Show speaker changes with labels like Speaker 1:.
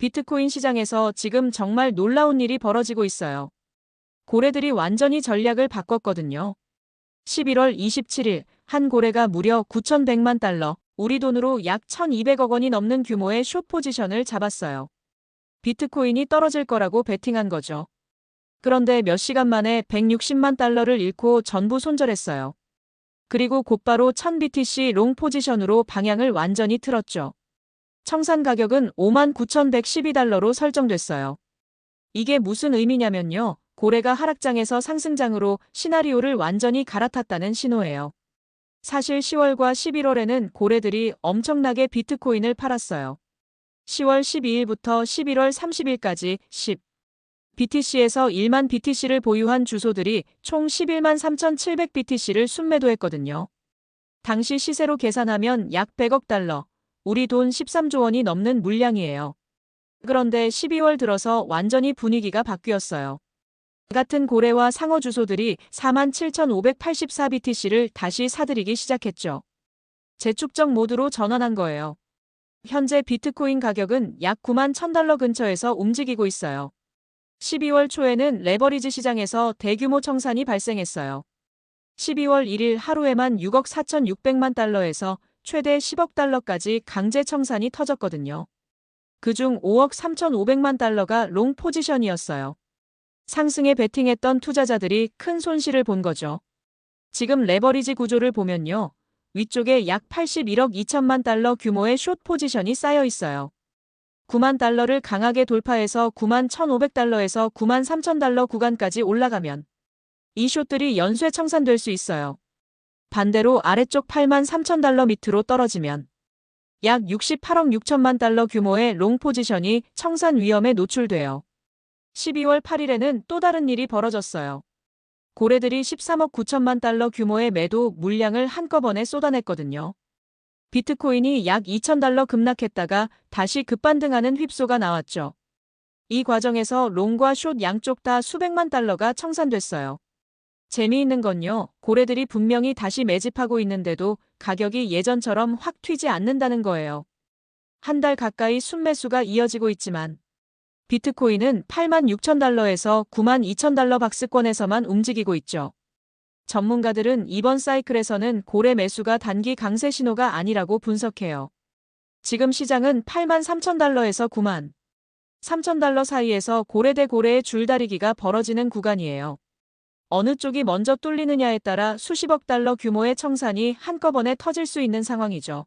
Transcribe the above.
Speaker 1: 비트코인 시장에서 지금 정말 놀라운 일이 벌어지고 있어요. 고래들이 완전히 전략을 바꿨거든요. 11월 27일 한 고래가 무려 9,100만 달러, 우리 돈으로 약 1,200억 원이 넘는 규모의 숏 포지션을 잡았어요. 비트코인이 떨어질 거라고 베팅한 거죠. 그런데 몇 시간 만에 160만 달러를 잃고 전부 손절했어요. 그리고 곧바로 1000BTC 롱 포지션으로 방향을 완전히 틀었죠. 청산 가격은 59,112달러로 설정됐어요. 이게 무슨 의미냐면요. 고래가 하락장에서 상승장으로 시나리오를 완전히 갈아탔다는 신호예요. 사실 10월과 11월에는 고래들이 엄청나게 비트코인을 팔았어요. 10월 12일부터 11월 30일까지 10 BTC에서 1만 BTC를 보유한 주소들이 총 11만 3,700 BTC를 순매도했거든요. 당시 시세로 계산하면 약 100억 달러, 우리 돈 13조 원이 넘는 물량이에요. 그런데 12월 들어서 완전히 분위기가 바뀌었어요. 같은 고래와 상어 주소들이 47,584BTC를 다시 사들이기 시작했죠. 재축적 모드로 전환한 거예요. 현재 비트코인 가격은 약 9만 1000달러 근처에서 움직이고 있어요. 12월 초에는 레버리지 시장에서 대규모 청산이 발생했어요. 12월 1일 하루에만 6억 4,600만 달러에서 최대 10억 달러까지 강제 청산이 터졌거든요. 그중 5억 3,500만 달러가 롱 포지션이었어요. 상승에 베팅했던 투자자들이 큰 손실을 본 거죠. 지금 레버리지 구조를 보면요. 위쪽에 약 81억 2천만 달러 규모의 숏 포지션이 쌓여 있어요. 9만 달러를 강하게 돌파해서 9만 1,500달러에서 9만 3천 달러 구간까지 올라가면 이 숏들이 연쇄 청산될 수 있어요. 반대로 아래쪽 8만 3천 달러 밑으로 떨어지면 약 68억 6천만 달러 규모의 롱 포지션이 청산 위험에 노출돼요. 12월 8일에는 또 다른 일이 벌어졌어요. 고래들이 13억 9천만 달러 규모의 매도 물량을 한꺼번에 쏟아냈거든요. 비트코인이 약 2,000달러 급락했다가 다시 급반등하는 휩소가 나왔죠. 이 과정에서 롱과 숏 양쪽 다 수백만 달러가 청산됐어요. 재미있는 건요, 고래들이 분명히 다시 매집하고 있는데도 가격이 예전처럼 확 튀지 않는다는 거예요. 한 달 가까이 순매수가 이어지고 있지만 비트코인은 8만 6천 달러에서 9만 2천 달러 박스권에서만 움직이고 있죠. 전문가들은 이번 사이클에서는 고래 매수가 단기 강세 신호가 아니라고 분석해요. 지금 시장은 8만 3천 달러에서 9만 3천 달러 사이에서 고래 대 고래의 줄다리기가 벌어지는 구간이에요. 어느 쪽이 먼저 뚫리느냐에 따라 수십억 달러 규모의 청산이 한꺼번에 터질 수 있는 상황이죠.